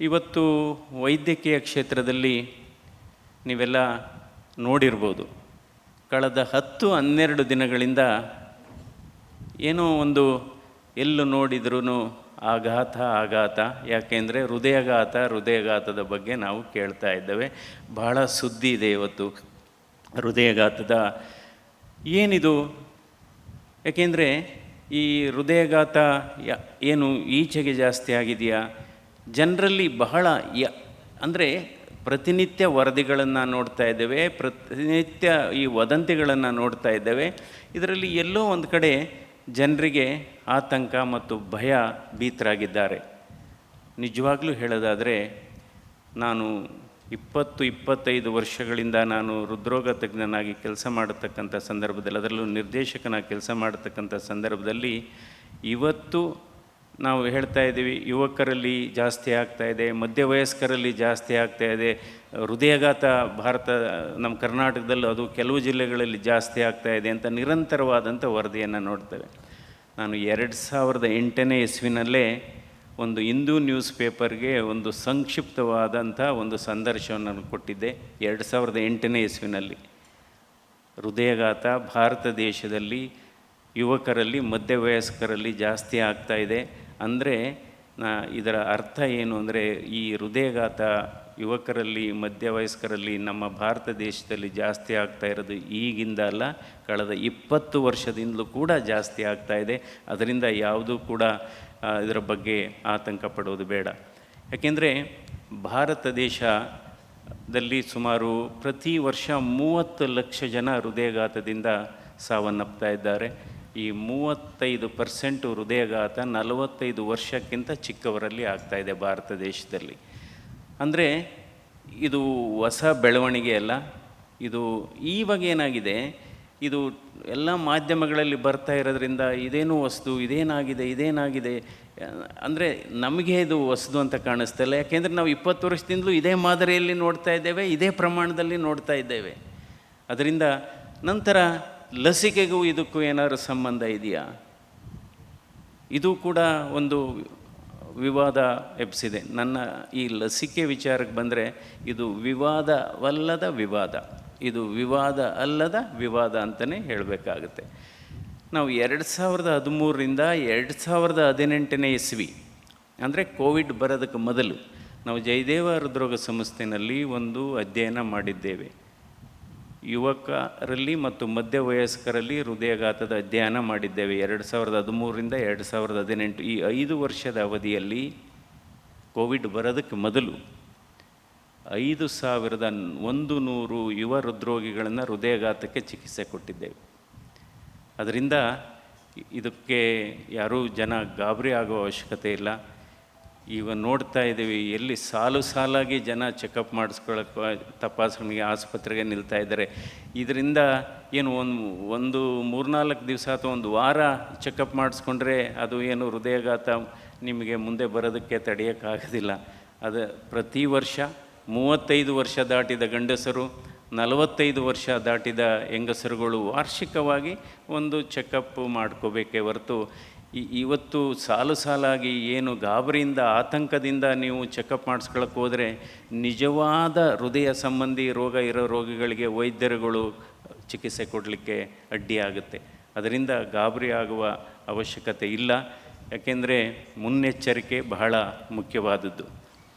ಇವತ್ತು ವೈದ್ಯಕೀಯ ಕ್ಷೇತ್ರದಲ್ಲಿ ನೀವೆಲ್ಲ ನೋಡಿರ್ಬೋದು. ಕಳೆದ ಹತ್ತು ಹನ್ನೆರಡು ದಿನಗಳಿಂದ ಏನೋ ಒಂದು ಎಲ್ಲು ನೋಡಿದ್ರೂ ಆಘಾತ ಆಘಾತ. ಯಾಕೆಂದರೆ ಹೃದಯಾಘಾತ, ಹೃದಯಾಘಾತದ ಬಗ್ಗೆ ನಾವು ಕೇಳ್ತಾ ಇದ್ದೇವೆ. ಬಹಳ ಸುದ್ದಿ ಇದೆ ಇವತ್ತು ಹೃದಯಘಾತದ. ಏನಿದು? ಯಾಕೆಂದರೆ ಈ ಹೃದಯಘಾತ ಏನು ಈಚೆಗೆ ಜಾಸ್ತಿ ಆಗಿದೆಯಾ? ಜನರಲ್ಲಿ ಬಹಳ ಯ, ಅಂದರೆ ಪ್ರತಿನಿತ್ಯ ವರದಿಗಳನ್ನು ನೋಡ್ತಾ ಇದ್ದೇವೆ, ಪ್ರತಿನಿತ್ಯ ಈ ವದಂತಿಗಳನ್ನು ನೋಡ್ತಾ ಇದ್ದೇವೆ. ಇದರಲ್ಲಿ ಎಲ್ಲೋ ಒಂದು ಕಡೆ ಜನರಿಗೆ ಆತಂಕ ಮತ್ತು ಭಯ ಭೀತರಾಗಿದ್ದಾರೆ. ನಿಜವಾಗ್ಲೂ ಹೇಳೋದಾದರೆ, ನಾನು ಇಪ್ಪತ್ತು, ಇಪ್ಪತ್ತೈದು ವರ್ಷಗಳಿಂದ ನಾನು ಹೃದ್ರೋಗ ತಜ್ಞನಾಗಿ ಕೆಲಸ ಮಾಡತಕ್ಕಂಥ ಸಂದರ್ಭದಲ್ಲಿ, ಅದರಲ್ಲೂ ನಿರ್ದೇಶಕನಾಗಿ ಕೆಲಸ ಮಾಡತಕ್ಕಂಥ ಸಂದರ್ಭದಲ್ಲಿ, ಇವತ್ತು ನಾವು ಹೇಳ್ತಾ ಇದ್ದೀವಿ, ಯುವಕರಲ್ಲಿ ಜಾಸ್ತಿ ಆಗ್ತಾ ಇದೆ, ಮಧ್ಯವಯಸ್ಕರಲ್ಲಿ ಜಾಸ್ತಿ ಆಗ್ತಾ ಇದೆ. ಹೃದಯಾಘಾತ ಭಾರತ, ನಮ್ಮ ಕರ್ನಾಟಕದಲ್ಲೂ ಅದು ಕೆಲವು ಜಿಲ್ಲೆಗಳಲ್ಲಿ ಜಾಸ್ತಿ ಆಗ್ತಾ ಇದೆ ಅಂತ ನಿರಂತರವಾದಂಥ ವರದಿಯನ್ನು ನೋಡ್ತೇವೆ. ನಾನು ಎರಡು ಸಾವಿರದ ಎಂಟನೇ ಇಸ್ವಿನಲ್ಲೇ ಒಂದು ಹಿಂದೂ ನ್ಯೂಸ್ ಪೇಪರ್ಗೆ ಒಂದು ಸಂಕ್ಷಿಪ್ತವಾದಂಥ ಒಂದು ಸಂದರ್ಶನವನ್ನು ಕೊಟ್ಟಿದ್ದೆ, ಎರಡು ಸಾವಿರದ ಎಂಟನೇ ಇಸ್ವಿನಲ್ಲಿ. ಹೃದಯಾಘಾತ ಭಾರತ ದೇಶದಲ್ಲಿ ಯುವಕರಲ್ಲಿ, ಮಧ್ಯವಯಸ್ಕರಲ್ಲಿ ಜಾಸ್ತಿ ಆಗ್ತಾ ಇದೆ. ಅಂದರೆ ಇದರ ಅರ್ಥ ಏನು ಅಂದರೆ, ಈ ಹೃದಯಘಾತ ಯುವಕರಲ್ಲಿ, ಮಧ್ಯವಯಸ್ಕರಲ್ಲಿ ನಮ್ಮ ಭಾರತ ದೇಶದಲ್ಲಿ ಜಾಸ್ತಿ ಆಗ್ತಾ ಇರೋದು ಈಗಿಂದ ಅಲ್ಲ, ಕಳೆದ ಇಪ್ಪತ್ತು ವರ್ಷದಿಂದಲೂ ಕೂಡ ಜಾಸ್ತಿ ಆಗ್ತಾ ಇದೆ. ಅದರಿಂದ ಯಾವುದೂ ಕೂಡ ಇದರ ಬಗ್ಗೆ ಆತಂಕ ಪಡೋದು ಬೇಡ. ಯಾಕೆಂದರೆ, ಭಾರತ ದೇಶದಲ್ಲಿ ಸುಮಾರು ಪ್ರತಿ ವರ್ಷ ಮೂವತ್ತು ಲಕ್ಷ ಜನ ಹೃದಯಘಾತದಿಂದ ಸಾವನ್ನಪ್ತಾ ಇದ್ದಾರೆ. ಈ ಮೂವತ್ತೈದು ಪರ್ಸೆಂಟು ಹೃದಯಘಾತ ನಲವತ್ತೈದು ವರ್ಷಕ್ಕಿಂತ ಚಿಕ್ಕವರಲ್ಲಿ ಆಗ್ತಾ ಇದೆ ಭಾರತ ದೇಶದಲ್ಲಿ. ಅಂದರೆ ಇದು ಹೊಸ ಬೆಳವಣಿಗೆ ಅಲ್ಲ. ಇದು ಈವಾಗ ಏನಾಗಿದೆ? ಇದು ಎಲ್ಲ ಮಾಧ್ಯಮಗಳಲ್ಲಿ ಬರ್ತಾ ಇರೋದ್ರಿಂದ ಇದೇನು ವಸ್ತು, ಇದೇನಾಗಿದೆ ಇದೇನಾಗಿದೆ, ಅಂದರೆ ನಮಗೆ ಇದು ಹೊಸದು ಅಂತ ಕಾಣಿಸ್ತಲ್ಲ ಯಾಕೆಂದರೆ ನಾವು ಇಪ್ಪತ್ತು ವರ್ಷದಿಂದಲೂ ಇದೇ ಮಾದರಿಯಲ್ಲಿ ನೋಡ್ತಾ ಇದ್ದೇವೆ, ಇದೇ ಪ್ರಮಾಣದಲ್ಲಿ ನೋಡ್ತಾ ಇದ್ದೇವೆ. ಅದರಿಂದ ನಂತರ ಲಸಿಕೆಗೂ ಇದಕ್ಕೂ ಏನಾದರೂ ಸಂಬಂಧ ಇದೆಯಾ? ಇದು ಕೂಡ ಒಂದು ವಿವಾದ ಎಬ್ಸಿದೆ. ನನ್ನ ಈ ಲಸಿಕೆ ವಿಚಾರಕ್ಕೆ ಬಂದರೆ ಇದು ವಿವಾದವಲ್ಲದ ವಿವಾದ. ಇದು ವಿವಾದ ಅಲ್ಲದ ವಿವಾದ ಅಂತಲೇ ಹೇಳಬೇಕಾಗುತ್ತೆ. ನಾವು ಎರಡು ಸಾವಿರದ ಹದಿಮೂರರಿಂದ ಎರಡು ಸಾವಿರದ ಹದಿನೆಂಟನೇ ಇಸ್ವಿ, ಅಂದರೆ ಕೋವಿಡ್ ಬರೋದಕ್ಕೆ ಮೊದಲು, ನಾವು ಜಯದೇವ ಹೃದ್ರೋಗ ಸಂಸ್ಥೆಯಲ್ಲಿ ಒಂದು ಅಧ್ಯಯನ ಮಾಡಿದ್ದೇವೆ. ಯುವಕರಲ್ಲಿ ಮತ್ತು ಮಧ್ಯ ವಯಸ್ಕರಲ್ಲಿ ಹೃದಯಾಘಾತದ ಅಧ್ಯಯನ ಮಾಡಿದ್ದೇವೆ. ಎರಡು ಸಾವಿರದ ಹದಿಮೂರರಿಂದ ಎರಡು ಸಾವಿರದ ಹದಿನೆಂಟು ಈ ಐದು ವರ್ಷದ ಅವಧಿಯಲ್ಲಿ ಕೋವಿಡ್ ಬರೋದಕ್ಕೆ ಮೊದಲು ಐದು ಸಾವಿರದ ಒಂದು ನೂರು ಯುವ ಹೃದ್ರೋಗಿಗಳನ್ನು ಹೃದಯಾಘಾತಕ್ಕೆ ಚಿಕಿತ್ಸೆ ಕೊಟ್ಟಿದ್ದೇವೆ. ಅದರಿಂದ ಇದಕ್ಕೆ ಯಾರೂ ಜನ ಗಾಬರಿ ಆಗುವ ಅವಶ್ಯಕತೆ ಇಲ್ಲ. ಈಗ ನೋಡ್ತಾ ಇದ್ದೀವಿ, ಎಲ್ಲಿ ಸಾಲು ಸಾಲಾಗಿ ಜನ ಚೆಕಪ್ ಮಾಡಿಸ್ಕೊಳ್ಳೋಕೆ ತಪಾಸಣೆಗೆ, ಆಸ್ಪತ್ರೆಗೆ ನಿಲ್ತಾ ಇದ್ದಾರೆ. ಇದರಿಂದ ಏನು ಒಂದು ಒಂದು ಮೂರ್ನಾಲ್ಕು ದಿವಸ ಅಥವಾ ಒಂದು ವಾರ ಚೆಕಪ್ ಮಾಡಿಸ್ಕೊಂಡ್ರೆ ಅದು ಏನು ಹೃದಯಘಾತ ನಿಮಗೆ ಮುಂದೆ ಬರೋದಕ್ಕೆ ತಡೆಯೋಕ್ಕಾಗೋದಿಲ್ಲ. ಅದು ಪ್ರತಿ ವರ್ಷ ಮೂವತ್ತೈದು ವರ್ಷ ದಾಟಿದ ಗಂಡಸರು, ನಲವತ್ತೈದು ವರ್ಷ ದಾಟಿದ ಹೆಂಗಸರುಗಳು ವಾರ್ಷಿಕವಾಗಿ ಒಂದು ಚೆಕಪ್ ಮಾಡ್ಕೋಬೇಕೇ ಹೊರತು ಈ ಇವತ್ತು ಸಾಲು ಸಾಲಾಗಿ ಏನು ಗಾಬರಿಯಿಂದ, ಆತಂಕದಿಂದ ನೀವು ಚೆಕಪ್ ಮಾಡಿಸ್ಕೊಳಕ್ಕೆ ಹೋದರೆ ನಿಜವಾದ ಹೃದಯ ಸಂಬಂಧಿ ರೋಗ ಇರೋ ರೋಗಿಗಳಿಗೆ ವೈದ್ಯರುಗಳು ಚಿಕಿತ್ಸೆ ಕೊಡಲಿಕ್ಕೆ ಅಡ್ಡಿಯಾಗುತ್ತೆ ಅದರಿಂದ ಗಾಬರಿ ಆಗುವ ಅವಶ್ಯಕತೆ ಇಲ್ಲ. ಯಾಕೆಂದರೆ ಮುನ್ನೆಚ್ಚರಿಕೆ ಬಹಳ ಮುಖ್ಯವಾದದ್ದು.